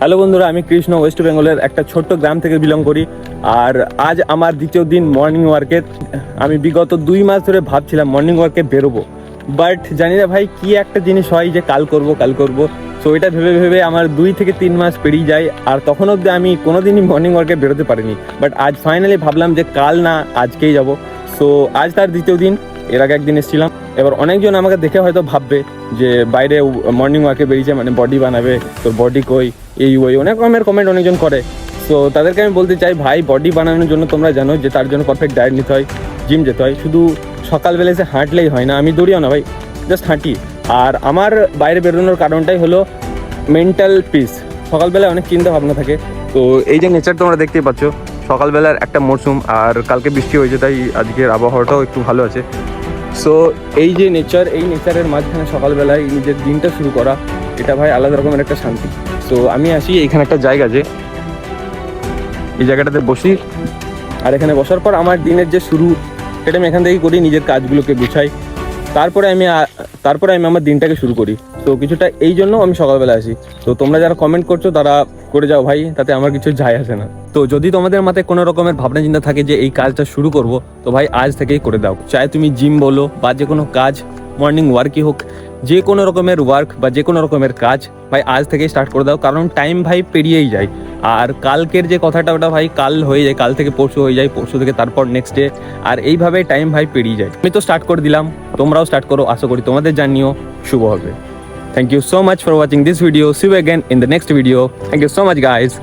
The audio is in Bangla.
হ্যালো বন্ধুরা, আমি কৃষ্ণ, ওয়েস্ট বেঙ্গলের একটা ছোট্ট গ্রাম থেকে বিলং করি। আর আজ আমার দ্বিতীয় দিন মর্নিং ওয়ার্কের আমি বিগত দুই মাস ধরে ভাবছিলাম মর্নিং ওয়ার্কে বেরোবো। বাট জানি না ভাই, কি একটা জিনিস হয় যে কাল করব কাল করব। সো এটা ভেবে ভেবে আমার দুই থেকে তিন মাস পেরিয়ে যায়। আর তখন অবধি আমি কোনোদিনই মর্নিং ওয়ার্কে বেরোতে পারিনি। বাট আজ ফাইনালি ভাবলাম যে কাল না, আজকেই যাব। সো আজ তার দ্বিতীয় দিন। এর আগে একদিন এসেছিলাম। এবার অনেকজন আমাকে দেখে হয়তো ভাববে যে বাইরে মর্নিং ওয়াকে বেরিয়েছে মানে বডি বানাবে, তোর বডি কই, এই, ওই, অনেক রকমের কমেন্ট অনেকজন করে। তো তাদেরকে আমি বলতে চাই, ভাই বডি বানানোর জন্য তোমরা জানো যে তার জন্য পারফেক্ট ডায়েট নিতে হয় জিম যেতে হয়। শুধু সকালবেলা এসে হাঁটলেই হয় না, আমি দৌড়িও না ভাই জাস্ট হাঁটি। আর আমার বাইরে বেরোনোর কারণটাই হলো মেন্টাল পিস সকালবেলায় অনেক চিন্তা ভাবনা থাকে। তো এই যে নেচার তোমরা দেখতেই পাচ্ছ সকালবেলার একটা মরশুম আর কালকে বৃষ্টি হয়েছে, তাই আজকের আবহাওয়াটাও একটু ভালো আছে। সো এই যে নেচার এই নেচারের মাঝখানে সকালবেলায় নিজের দিনটা শুরু করা, এটা ভাই আলাদা রকমের একটা শান্তি। সো আমি আসি এখানে একটা জায়গা আছে এই জায়গাটাতে বসি। আর এখানে বসার পর আমার দিনের যে শুরু, সেটা আমি এখান থেকেই করি, নিজের কাজগুলোকে গুছাই। তারপরে আমি তারপরে আমি আমার দিনটাকে শুরু করি। তো কিছুটা এই জন্য আমি সকালবেলা আসি। তো তোমরা যারা কমেন্ট করছ, তারা করে যাও ভাই, তাতে আমার কিছু যায় আসে না। তো যদি তোমাদের মাথায় কোনো রকমের ভাবনা চিন্তা থাকে যে এই কাজটা শুরু করব, তো ভাই আজ থেকেই করে দাও। চাই তুমি জিম বলো বা যে কোনো কাজ মর্নিং ওয়ার্কই হোক, যে কোনো রকমের ওয়ার্ক বা যে কোনো রকমের কাজ, ভাই আজ থেকেই স্টার্ট করে দাও। কারণ টাইম ভাই পেরিয়েই যায়। আর কালকের যে কথাটা ওটা ভাই কাল হয়ে যায়, কাল থেকে পরশু হয়ে যায়, পরশু থেকে তারপর নেক্সট ডে আর এইভাবে টাইম ভাই পেরিয়ে যায়। আমি তো স্টার্ট করে দিলাম, তোমরাও স্টার্ট করো, আশা করি তোমাদের জানিও শুভ হবে। Thank you so much for watching this video. See you again in the next video. Thank you so much guys.